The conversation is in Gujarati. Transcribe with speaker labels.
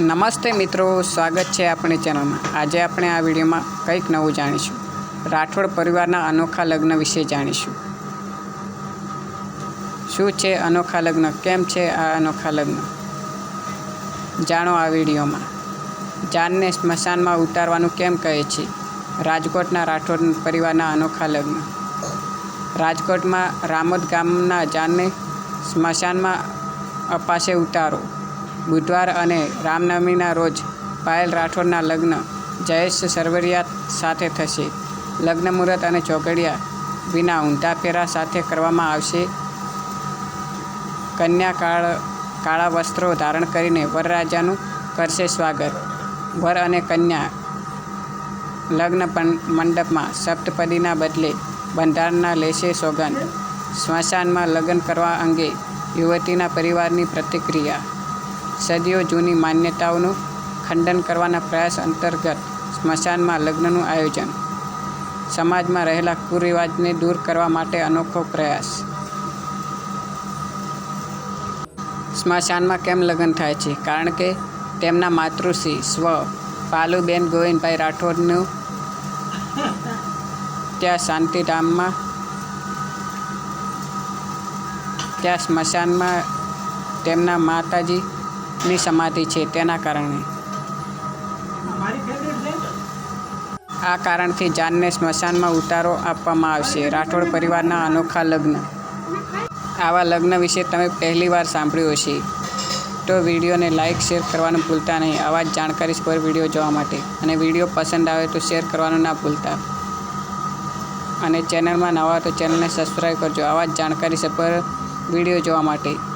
Speaker 1: નમસ્તે મિત્રો, સ્વાગત છે આપણી ચેનલમાં. આજે આપણે આ વિડીયોમાં કંઈક નવું જાણીશું. રાઠોડ પરિવારના અનોખા લગ્ન વિશે જાણીશું. શું છે અનોખા લગ્ન? કેમ છે આ અનોખા લગ્ન? જાણો આ વિડીયોમાં. જાનને સ્મશાનમાં ઉતારવાનું કેમ કહે છે? રાજકોટના રાઠોડ પરિવારના અનોખા લગ્ન. રાજકોટમાં રામોદ ગામના જાનને સ્મશાનમાં અપાશે ઉતારો. બુધવાર અને રામનવમીના રોજ પાયલ રાઠોડના લગ્ન જયેશ સરવરિયા સાથે થશે. લગ્ન મુહૂર્ત અને ચોકડિયા વિના ઊંધા ફેરા સાથે કરવામાં આવશે. કન્યા કાળ, કાળા વસ્ત્રો ધારણ કરીને વરરાજાનું કરશે સ્વાગત. વર અને કન્યા લગ્ન મંડપમાં સપ્તપદીના બદલે બંધારણના લેશે સોગંદ. સ્મશાનમાં લગ્ન કરવા અંગે યુવતીના પરિવારની પ્રતિક્રિયા સદીઓ જૂની માન્યતાઓનું ખંડન કરવાના પ્રયાસ અંતર્ગત સ્મશાનમાં લગ્નનું આયોજન. સમાજમાં રહેલા કુરિવાજને દૂર કરવા માટે અનોખો પ્રયાસ. સ્મશાનમાં કેમ લગ્ન થાય છે? કારણ કે તેમના માતૃશ્રી સ્વ પાલુબેન ગોવિંદભાઈ રાઠોડનું ત્યાં શાંતિધામમાં, ત્યાં સ્મશાનમાં તેમના માતાજીની સમાધિ છે તેના કારણે. આ કારણથી જાનને સ્મશાનમાં ઉતારો આપવામાં આવશે. રાઠોડ પરિવારના અનોખા લગ્ન. આવા લગ્ન વિશે તમે પહેલી વાર સાંભળ્યું હશે. તો વિડીયોને લાઇક શેર કરવાનું ભૂલતા નહીં. આવા જ જાણકારી પર વીડિયો જોવા માટે. અને વીડિયો પસંદ આવે તો શેર કરવાનું ના ભૂલતા. અને ચેનલમાં નવા તો ચેનલને સબસ્ક્રાઈબ કરજો. આવા જ જાણકારી પર વીડિયો જોવા માટે.